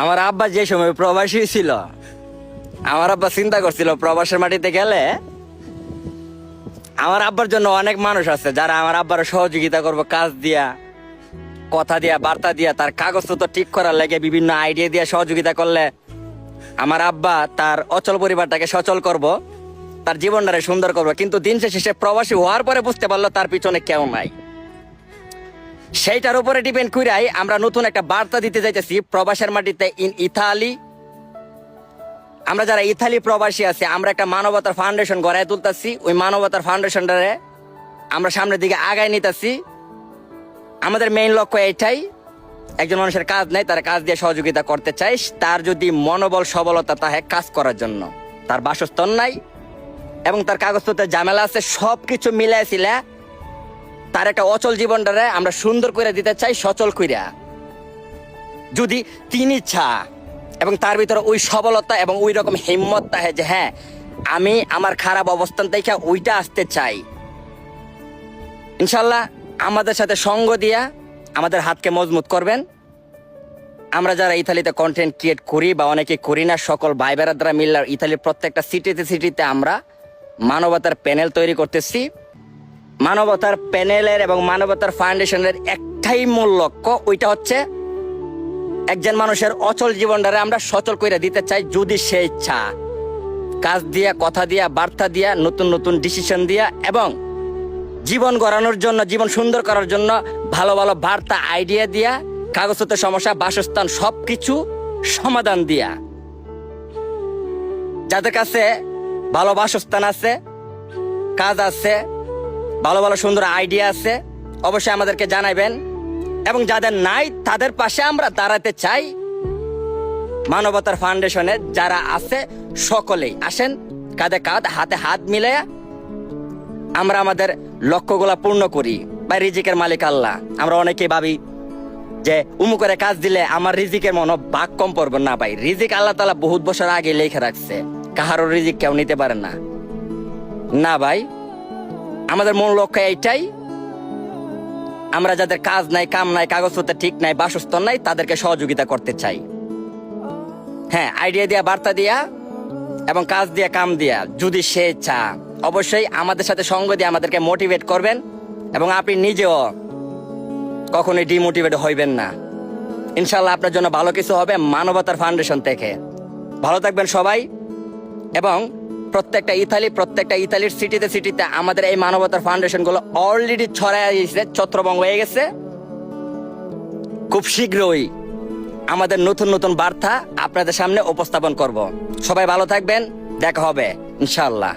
আমার আব্বা যে সময় প্রবাসী ছিল, আমার আব্বা চিন্তা করছিল প্রবাসের মাটিতে গেলে আমার আব্বার জন্য অনেক মানুষ আছে যারা আমার আব্বার সহযোগিতা করব, কাজ দিয়া, কথা দিয়া, বার্তা দিয়া, তার কাগজপত্র ঠিক করার লাগে বিভিন্ন আইডিয়া দিয়া সহযোগিতা করলে আমার আব্বা তার অচল পরিবারটাকে সচল করব, তার জীবনটারে সুন্দর করব। কিন্তু দিন শেষে সে প্রবাসী হওয়ার পরে বুঝতে পারল তার পিছনে কেউ নাই। সেইটার উপরে ডিপেন্ড কইরাই আমরা নতুন একটা বার্তা দিতে যাইতেছি প্রবাসের মাটিতে ইন ইতালি। আমরা যারা ইতালি প্রবাসী আছি, আমরা একটা মানবতার ফাউন্ডেশন গড়ায় তুলতেছি। ওই মানবতার ফাউন্ডেশনটারে আমরা সামনের দিকে আগায় নিতেছি। আমাদের মেইন লক্ষ্য এইটাই, একজন মানুষের কাজ নেই, তার কাজ দিয়ে সহযোগিতা করতে চাই, তার যদি মনোবল, সবলতা তাহে কাজ করার জন্য। তার বাসস্থান নাই এবং তার কাগজপত্রের ঝামেলা আছে, সবকিছু মিলাইছিলে তার একটা অচল জীবনটারে আমরা সুন্দর করে দিতে চাই, সচল কইরা। যদি তিনি ছা এবং তার ভিতরে ওই সবলতা এবং ওই রকম হিম্মত তাহে যে হ্যাঁ আমি আমার খারাপ অবস্থান থেকে ওইটা আসতে চাই। ইনশাল্লাহ আমাদের সাথে সঙ্গ দিয়া আমাদের হাতকে মজবুত করবেন। আমরা যারা ইতালিতে কন্টেন্ট ক্রিয়েট করি বা অনেকে করি না, সকল ভাই বেড়াদারা মিললে ইতালির প্রত্যেকটা সিটিতে সিটিতে আমরা মানবতার প্যানেল তৈরি করতেছি। মানবতার প্যানেলের এবং মানবতার ফাউন্ডেশনের একটাই মূল লক্ষ্য, ওইটা হচ্ছে একজন মানুষের অচল জীবনটারে আমরা সচল করে দিতে চাই যদি সে ইচ্ছা। কাজ দিয়া, কথা দিয়া, বার্তা দিয়া, নতুন নতুন ডিসিশন দিয়া এবং জীবন গড়ানোর জন্য, জীবন সুন্দর করার জন্য ভালো ভালো বার্তা আইডিয়া দিয়া কাগজপত্রের সমস্যা, বাসস্থান সব কিছু সমাধান দিয়া। যাদের কাছে ভালো বাসস্থান আছে, কাজ আছে ভালো ভালো সুন্দর আইডিয়া আছে, অবশ্যই আমাদেরকে জানাবেন এবং যাদের নাই, তাদের পাশে আমরা দাঁড়াতে চাই। মানবতার ফাউন্ডেশনে যারা আছে, সকলেই আসেন, কাঁধে কাঁধ, হাতে হাত মিলে আমরা আমাদের লক্ষ্যগুলা পূর্ণ করি। বা রিজিকের মালিক আল্লাহ। আমরা অনেকেই ভাবি যে উমু করে কাজ দিলে আমার রিজিকের মনে বাক কম পড়বে। না ভাই, রিজিক আল্লাহ তালা বহুত বছর আগে লেখা রাখছে। কাহারও রিজিক কেউ নিতে পারে না। না ভাই আমাদের মূল লক্ষ্য এইটাই। আমরা যাদের কাজ নাই, কাম নাই, কাগজপত্র ঠিক নাই, বাসস্থান নাই, তাদেরকে সহযোগিতা করতে চাই। হ্যাঁ আইডিয়া দিয়া, বার্তা দিয়া এবং কাজ দিয়া, কাম দিয়া, যদি সে চা, অবশ্যই আমাদের সাথে সঙ্গ দিয়ে আমাদেরকে মোটিভেট করবেন এবং আপনি নিজেও কখনোই ডিমোটিভেট হইবেন না। ইনশাল্লাহ আপনার জন্য ভালো কিছু হবে মানবতার ফাউন্ডেশন থেকে। ভালো থাকবেন সবাই এবং প্রত্যেকটা ইতালি, প্রত্যেকটা ইতালির সিটিতে সিটিতে আমাদের এই মানবতার ফাউন্ডেশনগুলো অলরেডি ছড়াই গেছে ছত্রভঙ্গ হয়ে গেছে। খুব শীঘ্রই আমাদের নতুন নতুন বার্তা আপনাদের সামনে উপস্থাপন করব। সবাই ভালো থাকবেন, দেখা হবে ইনশাল্লাহ